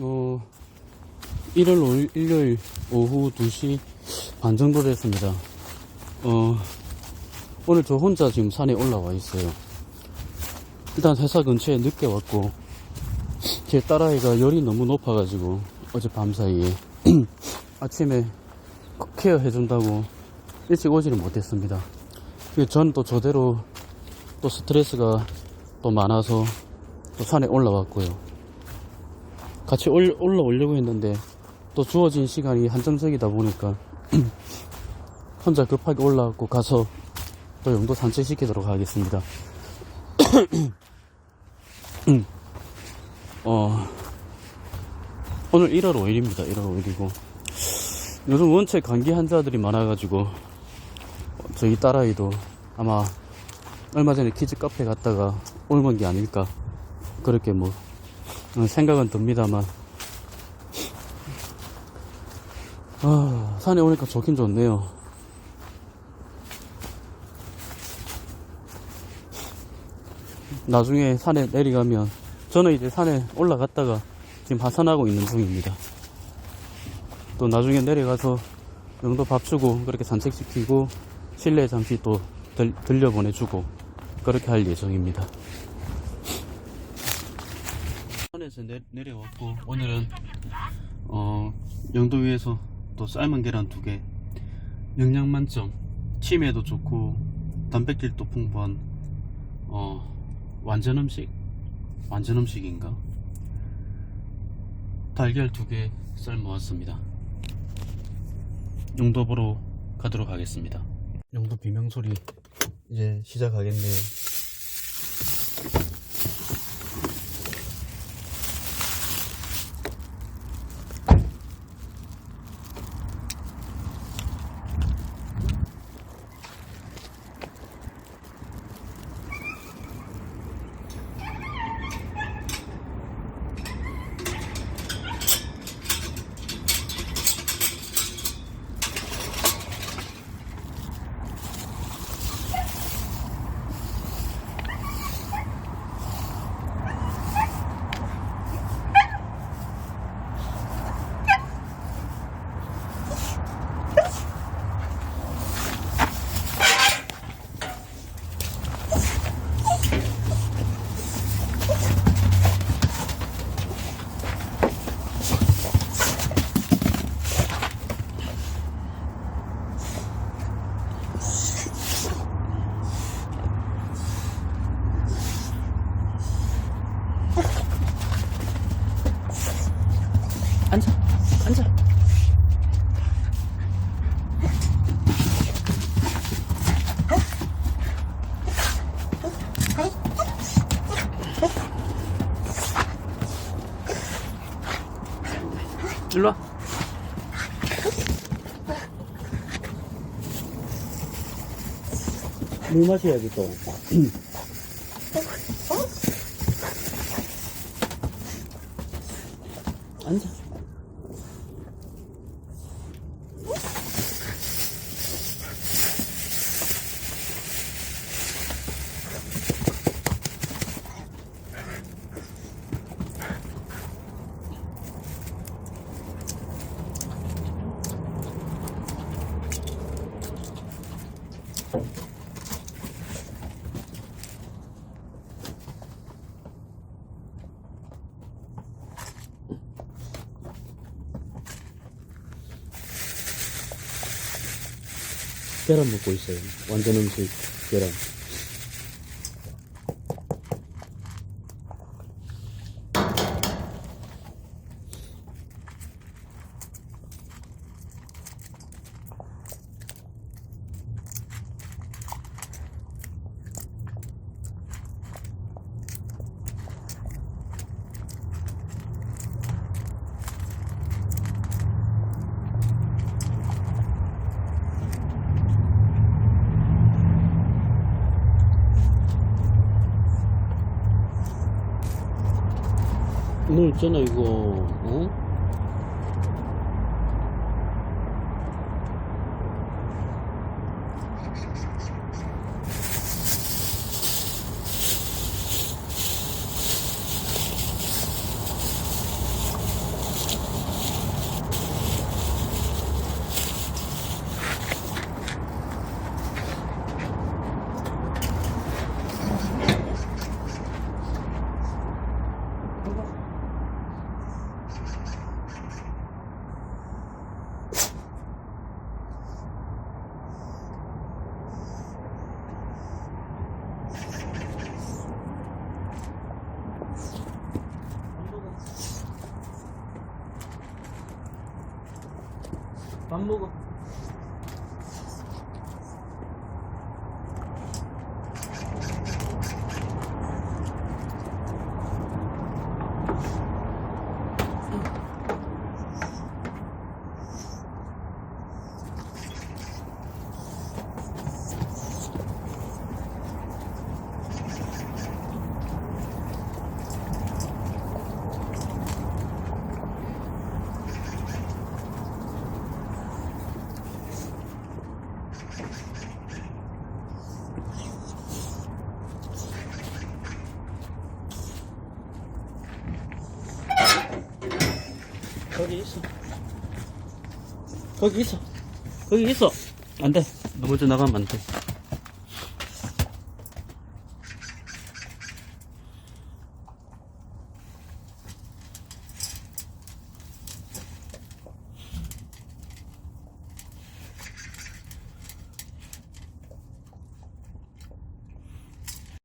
어, 일요일, 오- 일요일 오후 2시 반 정도 됐습니다. 어, 오늘 저 혼자 지금 산에 올라와 있어요. 일단 회사 근처에 늦게 왔고, 제 딸아이가 열이 너무 높아가지고, 어제 밤 사이에 아침에 케어 해준다고 일찍 오지를 못했습니다. 전 또 저대로 또 스트레스가 또 많아서 또 산에 올라왔고요. 같이 올, 올라오려고 했는데 또 주어진 시간이 한정적이다 보니까 혼자 급하게 올라왔고 가서 또 영도 산책시키도록 하겠습니다. 음. 어, 오늘 1월 5일입니다. 1월 5일이고 요즘 원체 감기 환자들이 많아가지고 저희 딸아이도 아마 얼마 전에 키즈 카페 갔다가 옮은 게 아닐까 그렇게 뭐 어, 생각은 듭니다만 아, 산에 오니까 좋긴 좋네요. 나중에 산에 내려가면 저는 이제 산에 올라갔다가 지금 하산하고 있는 중입니다. 또 나중에 내려가서 영도 밥 주고 그렇게 산책시키고 실내 잠시 또 들, 들려보내주고 그렇게 할 예정입니다. 산에서 내, 내려왔고 오늘은 어, 영도 위에서 또 삶은 계란 두 개, 영양 만점, 치매도 좋고 단백질도 풍부한 어, 완전 음식, 완전 음식인가? 달걀 두 개 삶아왔습니다. 용도 보러 가도록 하겠습니다. 용도 비명 소리 이제 시작하겠네요. 앉아, 앉아. 일로 와. 물 마셔야지 또. 앉아. 계란 먹고 있어요. 완전 음식 계란. 너 있잖아 이거 어? Thank you. 밥 먹어. 거기 있어. 거기 있어. 거기 있어. 안 돼. 넘어져 나가면 안 돼.